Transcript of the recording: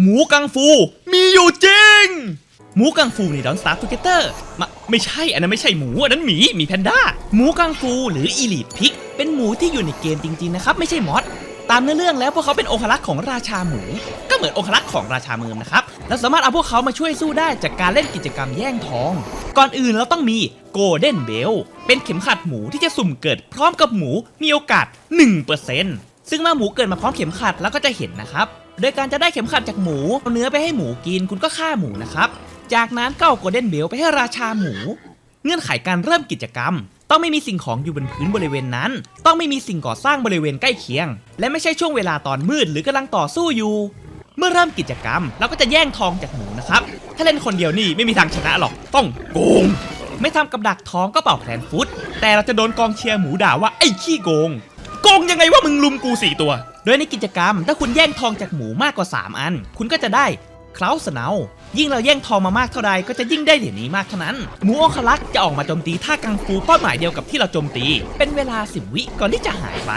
หมูกังฟูมีอยู่จริง หมูกังฟูนี่ดอนสตาร์ทูเกเตอร์มาไม่ใช่อันนั้นไม่ใช่หมูอันนั้นหมีหมีแพนด้า หมูกังฟูหรืออีลิทพิก เป็นหมูที่อยู่ในเกมจริงๆนะครับ ไม่ใช่มอสตามเนื้อเรื่องแล้วพวกเขาเป็นองครักษ์ของราชาหมู ก็เหมือนองครักษ์ของราชาเมืองนะครับเราสามารถเอาพวกเขามาช่วยสู้ได้จากการเล่นกิจกรรมแย่งทอง ก่อนอื่นเราต้องมีโกลเด้นเบลเป็นเข็มขัดหมูที่จะสุ่มเกิดพร้อมกับหมูมีโอกาส 1% ซึ่งเมื่อหมูเกิดมาพร้อมเข็มขัดแล้วก็จะเห็นนะครับ โดยการจะได้เข็มขัดจากหมูเอาเนื้อไปให้หมูกินคุณก็ฆ่าหมูนะครับ จากนั้นก็เอาโกลเด้นเบลไปให้ราชาหมู เงื่อนไขการเริ่มกิจกรรม ต้องไม่มีสิ่งของอยู่บนพื้นบริเวณนั้น ต้องไม่มีสิ่งก่อสร้างบริเวณใกล้เคียง และไม่ใช่ช่วงเวลาตอนมืดหรือกำลังต่อสู้อยู่ เมื่อเริ่มกิจกรรมเราก็จะแย่งทองจากหมูนะครับ ถ้าเล่นคนเดียวนี่ไม่มีทางชนะหรอก ต้องโกง ไม่ทำกับดักทองก็เป่าแพลนฟุต แต่เราจะโดนกองเชียร์หมูด่าว่าไอ้ขี้โกง โกงยังไงว่ามึงลุมกูสี่ตัว โดยในกิจกรรม ถ้าคุณแย่งทองจากหมูมากกว่า 3 อัน คุณก็จะได้คลาสเนายิ่งเราแย่งทองมามากเท่าใดก็จะยิ่งได้เหรียญนี้มากเท่านั้น หมูองคลักจะออกมาโจมตีท่ากังฟูเป้าหมายเดียวกับที่เราโจมตี เป็นเวลา 10 วิก่อนที่จะหายไป